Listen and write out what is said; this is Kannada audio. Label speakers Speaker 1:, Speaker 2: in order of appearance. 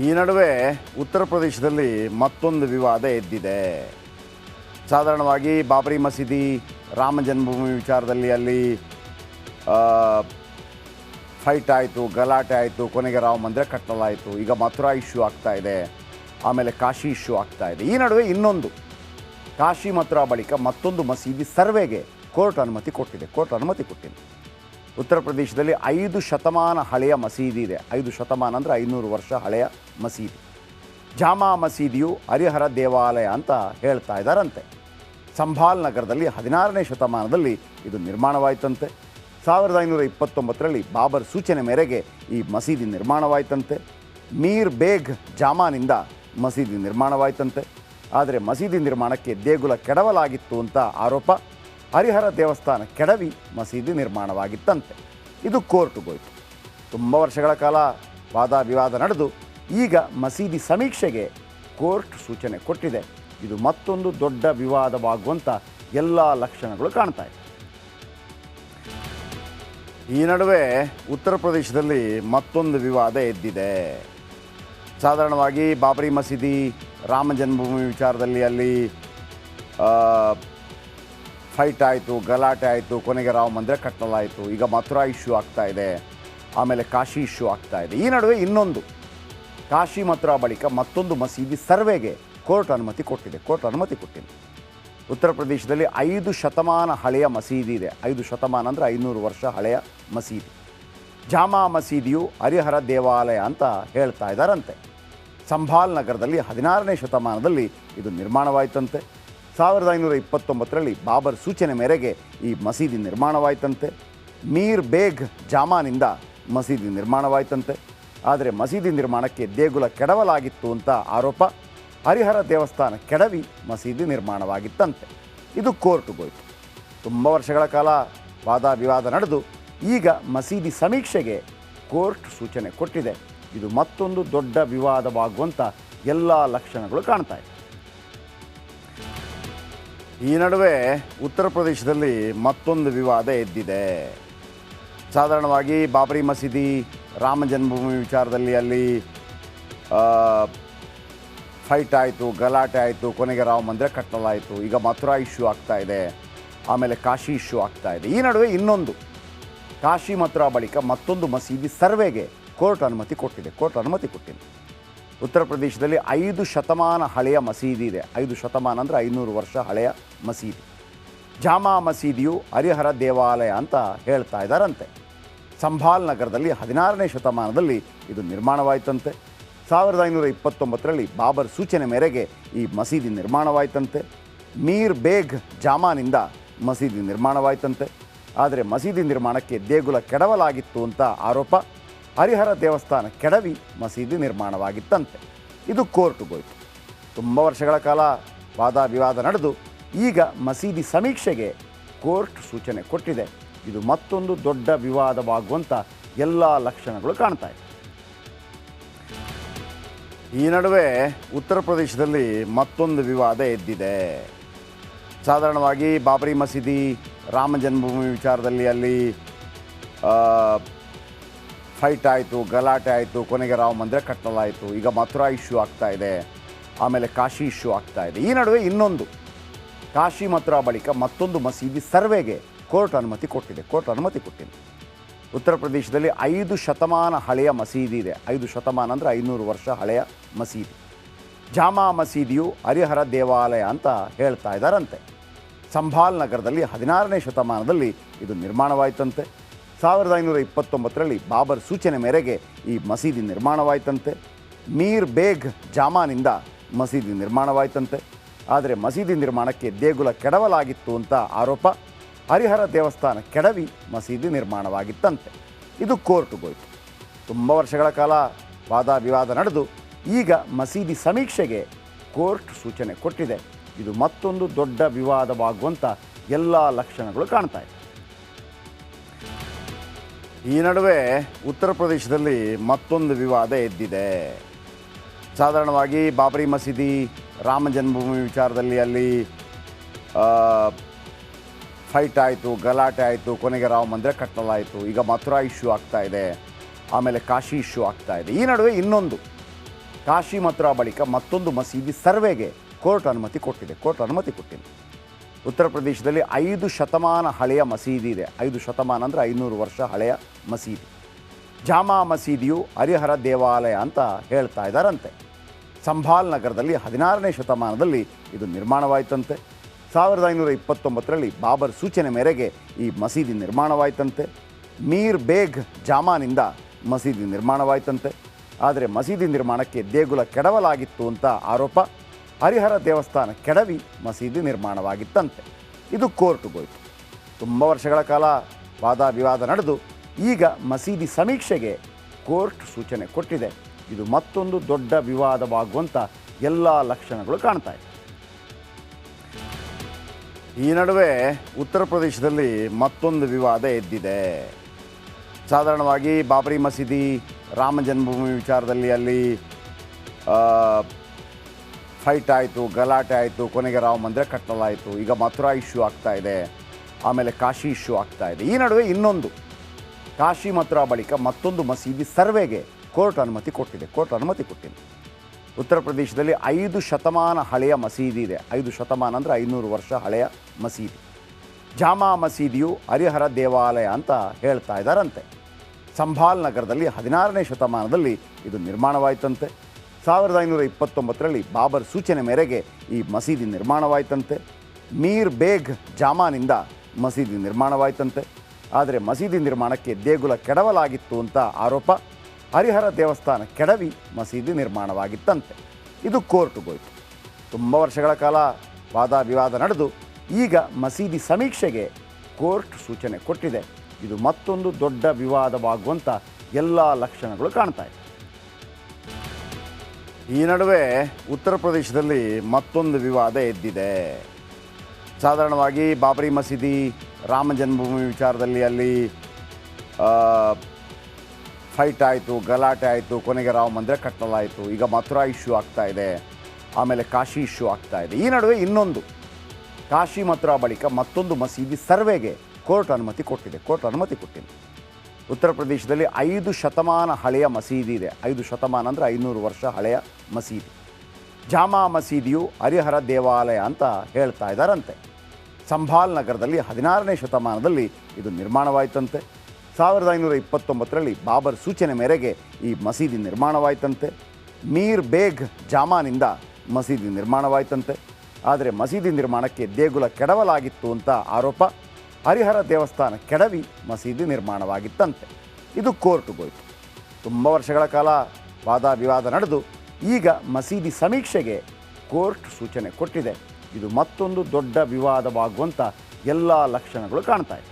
Speaker 1: ಈ ನಡುವೆ ಉತ್ತರ ಪ್ರದೇಶದಲ್ಲಿ ಮತ್ತೊಂದು ವಿವಾದ ಎದ್ದಿದೆ. ಸಾಧಾರಣವಾಗಿ ಬಾಬರಿ ಮಸೀದಿ, ರಾಮ ಜನ್ಮಭೂಮಿ ವಿಚಾರದಲ್ಲಿ ಅಲ್ಲಿ ಫೈಟ್ ಆಯಿತು, ಗಲಾಟೆ ಆಯಿತು, ಕೊನೆಗೆ ರಾಮ ಮಂದಿರ ಕಟ್ಟಲಾಯಿತು. ಈಗ ಮಥುರಾ ಇಶ್ಯೂ ಆಗ್ತಾ ಇದೆ, ಆಮೇಲೆ ಕಾಶಿ ಇಶ್ಯೂ ಆಗ್ತಾ ಇದೆ. ಈ ನಡುವೆ ಇನ್ನೊಂದು, ಕಾಶಿ ಮಥುರಾ ಬಳಿಕ ಮತ್ತೊಂದು ಮಸೀದಿ ಸರ್ವೆಗೆ ಕೋರ್ಟ್ ಅನುಮತಿ ಕೊಟ್ಟಿದೆ, ಕೋರ್ಟ್ ಅನುಮತಿ ಕೊಟ್ಟಿದೆ. ಉತ್ತರ ಪ್ರದೇಶದಲ್ಲಿ ಐದು ಶತಮಾನ ಹಳೆಯ ಮಸೀದಿ ಇದೆ. ಐದು ಶತಮಾನ ಅಂದರೆ ಐನೂರು ವರ್ಷ ಹಳೆಯ ಮಸೀದಿ. ಜಾಮಾ ಮಸೀದಿಯು ಹರಿಹರ ದೇವಾಲಯ ಅಂತ ಹೇಳ್ತಾ ಇದ್ದಾರಂತೆ. ಸಂಭಾಲ್ ನಗರದಲ್ಲಿ ಹದಿನಾರನೇ ಶತಮಾನದಲ್ಲಿ ಇದು ನಿರ್ಮಾಣವಾಯಿತಂತೆ. ಸಾವಿರದ ಐನೂರ ಇಪ್ಪತ್ತೊಂಬತ್ತರಲ್ಲಿ ಬಾಬರ್ ಸೂಚನೆ ಮೇರೆಗೆ ಈ ಮಸೀದಿ ನಿರ್ಮಾಣವಾಯಿತಂತೆ. ಮೀರ್ ಬೇಗ್ ಜಾಮಾನಿಂದ ಮಸೀದಿ ನಿರ್ಮಾಣವಾಯಿತಂತೆ. ಆದರೆ ಮಸೀದಿ ನಿರ್ಮಾಣಕ್ಕೆ ದೇಗುಲ ಕೆಡವಲಾಗಿತ್ತು ಅಂತ ಆರೋಪ. ಹರಿಹರ ದೇವಸ್ಥಾನ ಕೆಡವಿ ಮಸೀದಿ ನಿರ್ಮಾಣವಾಗಿತ್ತಂತೆ. ಇದು ಕೋರ್ಟ್ಗೋಯ್ತು. ತುಂಬ ವರ್ಷಗಳ ಕಾಲ ವಾದ ವಿವಾದ ನಡೆದು ಈಗ ಮಸೀದಿ ಸಮೀಕ್ಷೆಗೆ ಕೋರ್ಟ್ ಸೂಚನೆ ಕೊಟ್ಟಿದೆ. ಇದು ಮತ್ತೊಂದು ದೊಡ್ಡ ವಿವಾದವಾಗುವಂಥ ಎಲ್ಲ ಲಕ್ಷಣಗಳು ಕಾಣ್ತಾ ಇದೆ. ಈ ನಡುವೆ ಉತ್ತರ ಪ್ರದೇಶದಲ್ಲಿ ಮತ್ತೊಂದು ವಿವಾದ ಎದ್ದಿದೆ. ಸಾಧಾರಣವಾಗಿ ಬಾಬರಿ ಮಸೀದಿ ರಾಮ ಜನ್ಮಭೂಮಿ ವಿಚಾರದಲ್ಲಿ ಅಲ್ಲಿ ಫೈಟ್ ಆಯಿತು, ಗಲಾಟೆ ಆಯಿತು, ಕೊನೆಗೆ ರಾಮ ಮಂದಿರ ಕಟ್ಟಲಾಯಿತು. ಈಗ ಮಥುರಾ ಇಶ್ಯೂ ಆಗ್ತಾ ಇದೆ, ಆಮೇಲೆ ಕಾಶಿ ಇಶ್ಯೂ ಆಗ್ತಾ ಇದೆ. ಈ ನಡುವೆ ಇನ್ನೊಂದು. ಕಾಶಿ ಮಥುರಾ ಬಳಿಕ ಮತ್ತೊಂದು ಮಸೀದಿ ಸರ್ವೆಗೆ ಕೋರ್ಟ್ ಅನುಮತಿ ಕೊಟ್ಟಿದೆ. ಕೋರ್ಟ್ ಅನುಮತಿ ಕೊಟ್ಟಿದೆ. ಉತ್ತರ ಪ್ರದೇಶದಲ್ಲಿ ಐದು ಶತಮಾನ ಹಳೆಯ ಮಸೀದಿ ಇದೆ. ಐದು ಶತಮಾನ ಅಂದರೆ ಐನೂರು ವರ್ಷ ಹಳೆಯ ಮಸೀದಿ. ಜಾಮಾ ಮಸೀದಿಯು ಹರಿಹರ ದೇವಾಲಯ ಅಂತ ಹೇಳ್ತಾ ಇದ್ದಾರಂತೆ. ಸಂಭಾಲ್ ನಗರದಲ್ಲಿ ಹದಿನಾರನೇ ಶತಮಾನದಲ್ಲಿ ಇದು ನಿರ್ಮಾಣವಾಯಿತಂತೆ. ಸಾವಿರದ ಐನೂರ ಇಪ್ಪತ್ತೊಂಬತ್ತರಲ್ಲಿ ಬಾಬರ್ ಸೂಚನೆ ಮೇರೆಗೆ ಈ ಮಸೀದಿ ನಿರ್ಮಾಣವಾಯಿತಂತೆ. ಮೀರ್ ಬೇಗ್ ಜಾಮಾನಿಂದ ಮಸೀದಿ ನಿರ್ಮಾಣವಾಯಿತಂತೆ. ಆದರೆ ಮಸೀದಿ ನಿರ್ಮಾಣಕ್ಕೆ ದೇಗುಲ ಕೆಡವಲಾಗಿತ್ತು ಅಂತ ಆರೋಪ. ಹರಿಹರ ದೇವಸ್ಥಾನ ಕೆಡವಿ ಮಸೀದಿ ನಿರ್ಮಾಣವಾಗಿತ್ತಂತೆ. ಇದು ಕೋರ್ಟ್ಗೋಯ್ತು ತುಂಬ ವರ್ಷಗಳ ಕಾಲ ವಾದ ವಿವಾದ ನಡೆದು ಈಗ ಮಸೀದಿ ಸಮೀಕ್ಷೆಗೆ ಕೋರ್ಟ್ ಸೂಚನೆ ಕೊಟ್ಟಿದೆ. ಇದು ಮತ್ತೊಂದು ದೊಡ್ಡ ವಿವಾದವಾಗುವಂಥ ಎಲ್ಲ ಲಕ್ಷಣಗಳು ಕಾಣ್ತಾ ಇದೆ ಈ ನಡುವೆ ಉತ್ತರ ಪ್ರದೇಶದಲ್ಲಿ ಮತ್ತೊಂದು ವಿವಾದ ಎದ್ದಿದೆ. ಸಾಧಾರಣವಾಗಿ ಬಾಬರಿ ಮಸೀದಿ, ರಾಮ ಜನ್ಮಭೂಮಿ ವಿಚಾರದಲ್ಲಿ ಅಲ್ಲಿ ಫೈಟ್ ಆಯಿತು, ಗಲಾಟೆ ಆಯಿತು, ಕೊನೆಗೆ ರಾಮ ಮಂದಿರ ಕಟ್ಟಲಾಯಿತು. ಈಗ ಮಥುರಾ ಇಶ್ಯೂ ಆಗ್ತಾ ಇದೆ. ಆಮೇಲೆ ಕಾಶಿ ಇಶ್ಯೂ ಆಗ್ತಾ ಇದೆ. ಈ ನಡುವೆ ಇನ್ನೊಂದು. ಕಾಶಿ ಮಥುರಾ ಬಳಿಕ ಮತ್ತೊಂದು ಮಸೀದಿ ಸರ್ವೆಗೆ ಕೋರ್ಟ್ ಅನುಮತಿ ಕೊಟ್ಟಿದೆ. ಕೋರ್ಟ್ ಅನುಮತಿ ಕೊಟ್ಟಿದೆ. ಉತ್ತರ ಪ್ರದೇಶದಲ್ಲಿ ಐದು ಶತಮಾನ ಹಳೆಯ ಮಸೀದಿ ಇದೆ. ಐದು ಶತಮಾನ ಅಂದರೆ ಐನೂರು ವರ್ಷ ಹಳೆಯ ಮಸೀದಿ. ಜಾಮಾ ಮಸೀದಿಯು ಹರಿಹರ ದೇವಾಲಯ ಅಂತ ಹೇಳ್ತಾ ಇದ್ದಾರಂತೆ ಸಂಭಾಲ್ ನಗರದಲ್ಲಿ ಹದಿನಾರನೇ ಶತಮಾನದಲ್ಲಿ ಇದು ನಿರ್ಮಾಣವಾಯಿತಂತೆ. ಸಾವಿರದ ಐನೂರ ಇಪ್ಪತ್ತೊಂಬತ್ತರಲ್ಲಿ ಬಾಬರ್ ಸೂಚನೆ ಮೇರೆಗೆ ಈ ಮಸೀದಿ ನಿರ್ಮಾಣವಾಯಿತಂತೆ. ಮೀರ್ ಬೇಗ್ ಜಾಮಾನಿಂದ ಮಸೀದಿ ನಿರ್ಮಾಣವಾಯಿತಂತೆ. ಆದರೆ ಮಸೀದಿ ನಿರ್ಮಾಣಕ್ಕೆ ದೇಗುಲ ಕೆಡವಲಾಗಿತ್ತು ಅಂತ ಆರೋಪ. ಹರಿಹರ ದೇವಸ್ಥಾನ ಕೆಡವಿ ಮಸೀದಿ ನಿರ್ಮಾಣವಾಗಿತ್ತಂತೆ. ಇದು ಕೋರ್ಟ್ಗೋಯ್ತು. ತುಂಬ ವರ್ಷಗಳ ಕಾಲ ವಾದ ವಿವಾದ ನಡೆದು ಈಗ ಮಸೀದಿ ಸಮೀಕ್ಷೆಗೆ ಕೋರ್ಟ್ ಸೂಚನೆ ಕೊಟ್ಟಿದೆ. ಇದು ಮತ್ತೊಂದು ದೊಡ್ಡ ವಿವಾದವಾಗುವಂಥ ಎಲ್ಲ ಲಕ್ಷಣಗಳು ಕಾಣ್ತಾ ಇದೆ. ಈ ನಡುವೆ ಉತ್ತರ ಪ್ರದೇಶದಲ್ಲಿ ಮತ್ತೊಂದು ವಿವಾದ ಎದ್ದಿದೆ. ಸಾಧಾರಣವಾಗಿ ಬಾಬರಿ ಮಸೀದಿ ರಾಮ ಜನ್ಮಭೂಮಿ ವಿಚಾರದಲ್ಲಿ ಅಲ್ಲಿ ಫೈಟ್ ಆಯಿತು, ಗಲಾಟೆ ಆಯಿತು, ಕೊನೆಗೆ ರಾಮ ಮಂದಿರ ಕಟ್ಟಲಾಯಿತು. ಈಗ ಮಥುರಾ ಇಶ್ಯೂ ಆಗ್ತಾ ಇದೆ. ಆಮೇಲೆ ಕಾಶಿ ಇಶ್ಯೂ ಆಗ್ತಾ ಇದೆ. ಈ ನಡುವೆ ಇನ್ನೊಂದು. ಕಾಶಿ ಮಥುರಾ ಬಳಿಕ ಮತ್ತೊಂದು ಮಸೀದಿ ಸರ್ವೆಗೆ ಕೋರ್ಟ್ ಅನುಮತಿ ಕೊಟ್ಟಿದೆ. ಕೋರ್ಟ್ ಅನುಮತಿ ಕೊಟ್ಟಿದೆ. ಉತ್ತರ ಪ್ರದೇಶದಲ್ಲಿ ಐದು ಶತಮಾನ ಹಳೆಯ ಮಸೀದಿ ಇದೆ. ಐದು ಶತಮಾನ ಅಂದರೆ ಐನೂರು ವರ್ಷ ಹಳೆಯ ಮಸೀದಿ. ಜಾಮಾ ಮಸೀದಿಯು ಹರಿಹರ ದೇವಾಲಯ ಅಂತ ಹೇಳ್ತಾ ಇದ್ದಾರಂತೆ. ಸಂಭಾಲ್ ನಗರದಲ್ಲಿ ಹದಿನಾರನೇ ಶತಮಾನದಲ್ಲಿ ಇದು ನಿರ್ಮಾಣವಾಯಿತಂತೆ. ಸಾವಿರದ ಐನೂರ ಇಪ್ಪತ್ತೊಂಬತ್ತರಲ್ಲಿ ಬಾಬರ್ ಸೂಚನೆ ಮೇರೆಗೆ ಈ ಮಸೀದಿ ನಿರ್ಮಾಣವಾಯಿತಂತೆ. ಮೀರ್ ಬೇಗ್ ಜಾಮಾನಿಂದ ಮಸೀದಿ ನಿರ್ಮಾಣವಾಯಿತಂತೆ. ಆದರೆ ಮಸೀದಿ ನಿರ್ಮಾಣಕ್ಕೆ ದೇಗುಲ ಕೆಡವಲಾಗಿತ್ತು ಅಂತ ಆರೋಪ. ಹರಿಹರ ದೇವಸ್ಥಾನ ಕೆಡವಿ ಮಸೀದಿ ನಿರ್ಮಾಣವಾಗಿತ್ತಂತೆ. ಇದು ಕೋರ್ಟ್ಗೋಯ್ತು ತುಂಬ ವರ್ಷಗಳ ಕಾಲ ವಾದ ವಿವಾದ ನಡೆದು ಈಗ ಮಸೀದಿ ಸಮೀಕ್ಷೆಗೆ ಕೋರ್ಟ್ ಸೂಚನೆ ಕೊಟ್ಟಿದೆ. ಇದು ಮತ್ತೊಂದು ದೊಡ್ಡ ವಿವಾದವಾಗುವಂಥ ಎಲ್ಲ ಲಕ್ಷಣಗಳು ಕಾಣ್ತಾ ಇದೆ. ಈ ನಡುವೆ ಉತ್ತರ ಪ್ರದೇಶದಲ್ಲಿ ಮತ್ತೊಂದು ವಿವಾದ ಎದ್ದಿದೆ. ಸಾಧಾರಣವಾಗಿ ಬಾಬರಿ ಮಸೀದಿ, ರಾಮ ಜನ್ಮಭೂಮಿ ವಿಚಾರದಲ್ಲಿ ಅಲ್ಲಿ ಫೈಟ್ ಆಯಿತು, ಗಲಾಟೆ ಆಯಿತು, ಕೊನೆಗೆ ರಾಮ ಮಂದಿರ ಕಟ್ಟಲಾಯಿತು. ಈಗ ಮಥುರಾ ಇಶ್ಯೂ ಆಗ್ತಾ ಇದೆ. ಆಮೇಲೆ ಕಾಶಿ ಇಶ್ಯೂ ಆಗ್ತಾ ಇದೆ. ಈ ನಡುವೆ ಇನ್ನೊಂದು. ಕಾಶಿ ಮಥುರಾ ಬಳಿಕ ಮತ್ತೊಂದು ಮಸೀದಿ ಸರ್ವೆಗೆ ಕೋರ್ಟ್ ಅನುಮತಿ ಕೊಟ್ಟಿದೆ. ಕೋರ್ಟ್ ಅನುಮತಿ ಕೊಟ್ಟಿದೆ ಉತ್ತರ ಪ್ರದೇಶದಲ್ಲಿ ಐದು ಶತಮಾನ ಹಳೆಯ ಮಸೀದಿ ಇದೆ. ಐದು ಶತಮಾನ ಅಂದರೆ ಐನೂರು ವರ್ಷ ಹಳೆಯ ಮಸೀದಿ. ಜಾಮಾ ಮಸೀದಿಯು ಹರಿಹರ ದೇವಾಲಯ ಅಂತ ಹೇಳ್ತಾ ಇದ್ದಾರಂತೆ. ಸಂಭಾಲ್ ನಗರದಲ್ಲಿ ಹದಿನಾರನೇ ಶತಮಾನದಲ್ಲಿ ಇದು ನಿರ್ಮಾಣವಾಯಿತಂತೆ. ಸಾವಿರದ ಐನೂರ ಇಪ್ಪತ್ತೊಂಬತ್ತರಲ್ಲಿ ಬಾಬರ್ ಸೂಚನೆ ಮೇರೆಗೆ ಈ ಮಸೀದಿ ನಿರ್ಮಾಣವಾಯಿತಂತೆ. ಮೀರ್ ಬೇಗ್ ಜಾಮಾನಿಂದ ಮಸೀದಿ ನಿರ್ಮಾಣವಾಯಿತಂತೆ. ಆದರೆ ಮಸೀದಿ ನಿರ್ಮಾಣಕ್ಕೆ ದೇಗುಲ ಕೆಡವಲಾಗಿತ್ತು ಅಂತ ಆರೋಪ. ಹರಿಹರ ದೇವಸ್ಥಾನ ಕೆಡವಿ ಮಸೀದಿ ನಿರ್ಮಾಣವಾಗಿತ್ತಂತೆ. ಇದು ಕೋರ್ಟ್ಗೋಯ್ತು ತುಂಬ ವರ್ಷಗಳ ಕಾಲ ವಾದ ವಿವಾದ ನಡೆದು ಈಗ ಮಸೀದಿ ಸಮೀಕ್ಷೆಗೆ ಕೋರ್ಟ್ ಸೂಚನೆ ಕೊಟ್ಟಿದೆ. ಇದು ಮತ್ತೊಂದು ದೊಡ್ಡ ವಿವಾದವಾಗುವಂಥ ಎಲ್ಲ ಲಕ್ಷಣಗಳು ಕಾಣ್ತಾ ಇದೆ. ಈ ನಡುವೆ ಉತ್ತರ ಪ್ರದೇಶದಲ್ಲಿ ಮತ್ತೊಂದು ವಿವಾದ ಎದ್ದಿದೆ. ಸಾಧಾರಣವಾಗಿ ಬಾಬರಿ ಮಸೀದಿ ರಾಮ ಜನ್ಮಭೂಮಿ ವಿಚಾರದಲ್ಲಿ ಅಲ್ಲಿ ಫೈಟ್ ಆಯಿತು, ಗಲಾಟೆ ಆಯಿತು, ಕೊನೆಗೆ ರಾಮ ಮಂದಿರ ಕಟ್ಟಲಾಯಿತು. ಈಗ ಮಥುರಾ ಇಶ್ಯೂ ಆಗ್ತಾ ಇದೆ, ಆಮೇಲೆ ಕಾಶಿ ಇಶ್ಯೂ ಆಗ್ತಾ ಇದೆ. ಈ ನಡುವೆ ಇನ್ನೊಂದು. ಕಾಶಿ ಮಥುರಾ ಬಳಿಕ ಮತ್ತೊಂದು ಮಸೀದಿ ಸರ್ವೆಗೆ ಕೋರ್ಟ್ ಅನುಮತಿ ಕೊಟ್ಟಿದೆ, ಕೋರ್ಟ್ ಅನುಮತಿ ಕೊಟ್ಟಿದೆ. ಉತ್ತರ ಪ್ರದೇಶದಲ್ಲಿ ಐದು ಶತಮಾನ ಹಳೆಯ ಮಸೀದಿ ಇದೆ. ಐದು ಶತಮಾನ ಅಂದರೆ ಐನೂರು ವರ್ಷ ಹಳೆಯ ಮಸೀದಿ. ಜಾಮಾ ಮಸೀದಿಯು ಹರಿಹರ ದೇವಾಲಯ ಅಂತ ಹೇಳ್ತಾ ಇದ್ದಾರಂತೆ. ಸಂಭಾಲ್ ನಗರದಲ್ಲಿ ಹದಿನಾರನೇ ಶತಮಾನದಲ್ಲಿ ಇದು ನಿರ್ಮಾಣವಾಯಿತಂತೆ. ಸಾವಿರದ ಐನೂರ ಇಪ್ಪತ್ತೊಂಬತ್ತರಲ್ಲಿ ಬಾಬರ್ ಸೂಚನೆ ಮೇರೆಗೆ ಈ ಮಸೀದಿ ನಿರ್ಮಾಣವಾಯಿತಂತೆ. ಮೀರ್ ಬೇಗ್ ಜಾಮಾನಿಂದ ಮಸೀದಿ ನಿರ್ಮಾಣವಾಯಿತಂತೆ. ಆದರೆ ಮಸೀದಿ ನಿರ್ಮಾಣಕ್ಕೆ ದೇಗುಲ ಕೆಡವಲಾಗಿತ್ತು ಅಂತ ಆರೋಪ. ಹರಿಹರ ದೇವಸ್ಥಾನ ಕೆಡವಿ ಮಸೀದಿ ನಿರ್ಮಾಣವಾಗಿತ್ತಂತೆ. ಇದು ಕೋರ್ಟ್ಗೋಯ್ತು ತುಂಬ ವರ್ಷಗಳ ಕಾಲ ವಾದ ವಿವಾದ ನಡೆದು ಈಗ ಮಸೀದಿ ಸಮೀಕ್ಷೆಗೆ ಕೋರ್ಟ್ ಸೂಚನೆ ಕೊಟ್ಟಿದೆ. ಇದು ಮತ್ತೊಂದು ದೊಡ್ಡ ವಿವಾದವಾಗುವಂಥ ಎಲ್ಲ ಲಕ್ಷಣಗಳು ಕಾಣ್ತಾ ಇದೆ. ಈ ನಡುವೆ ಉತ್ತರ ಪ್ರದೇಶದಲ್ಲಿ ಮತ್ತೊಂದು ವಿವಾದ ಎದ್ದಿದೆ. ಸಾಧಾರಣವಾಗಿ ಬಾಬರಿ ಮಸೀದಿ, ರಾಮ ಜನ್ಮಭೂಮಿ ವಿಚಾರದಲ್ಲಿ ಅಲ್ಲಿ ಫೈಟ್ ಆಯಿತು, ಗಲಾಟೆ ಆಯಿತು, ಕೊನೆಗೆ ರಾಮ ಮಂದಿರ ಕಟ್ಟಲಾಯಿತು. ಈಗ ಮಥುರಾ ಇಶ್ಯೂ ಆಗ್ತಾ ಇದೆ, ಆಮೇಲೆ ಕಾಶಿ ಇಶ್ಯೂ ಆಗ್ತಾ ಇದೆ. ಈ ನಡುವೆ ಇನ್ನೊಂದು, ಕಾಶಿ ಮಥುರಾ ಬಳಿಕ ಮತ್ತೊಂದು ಮಸೀದಿ ಸರ್ವೆಗೆ ಕೋರ್ಟ್ ಅನುಮತಿ ಕೊಟ್ಟಿದೆ, ಕೋರ್ಟ್ ಅನುಮತಿ ಕೊಟ್ಟಿದೆ. ಉತ್ತರ ಪ್ರದೇಶದಲ್ಲಿ ಐದು ಶತಮಾನ ಹಳೆಯ ಮಸೀದಿ ಇದೆ. ಐದು ಶತಮಾನ ಅಂದರೆ ಐನೂರು ವರ್ಷ ಹಳೆಯ ಮಸೀದಿ. ಜಾಮಾ ಮಸೀದಿಯು ಹರಿಹರ ದೇವಾಲಯ ಅಂತ ಹೇಳ್ತಾ ಇದ್ದಾರಂತೆ. ಸಂಭಾಲ್ ನಗರದಲ್ಲಿ ಹದಿನಾರನೇ ಶತಮಾನದಲ್ಲಿ ಇದು ನಿರ್ಮಾಣವಾಯಿತಂತೆ. ಸಾವಿರದ ಐನೂರ ಇಪ್ಪತ್ತೊಂಬತ್ತರಲ್ಲಿ ಬಾಬರ್ ಸೂಚನೆ ಮೇರೆಗೆ ಈ ಮಸೀದಿ ನಿರ್ಮಾಣವಾಯಿತಂತೆ. ಮೀರ್ ಬೇಗ್ ಜಾಮಾನಿಂದ ಮಸೀದಿ ನಿರ್ಮಾಣವಾಯಿತಂತೆ. ಆದರೆ ಮಸೀದಿ ನಿರ್ಮಾಣಕ್ಕೆ ದೇಗುಲ ಕೆಡವಲಾಗಿತ್ತು ಅಂತ ಆರೋಪ. ಹರಿಹರ ದೇವಸ್ಥಾನ ಕೆಡವಿ ಮಸೀದಿ ನಿರ್ಮಾಣವಾಗಿತ್ತಂತೆ. ಇದು ಕೋರ್ಟ್ಗೋಯ್ತು ತುಂಬ ವರ್ಷಗಳ ಕಾಲ ವಾದ ವಿವಾದ ನಡೆದು ಈಗ ಮಸೀದಿ ಸಮೀಕ್ಷೆಗೆ ಕೋರ್ಟ್ ಸೂಚನೆ ಕೊಟ್ಟಿದೆ. ಇದು ಮತ್ತೊಂದು ದೊಡ್ಡ ವಿವಾದವಾಗುವಂಥ ಎಲ್ಲ ಲಕ್ಷಣಗಳು ಕಾಣ್ತಾ ಇದೆ.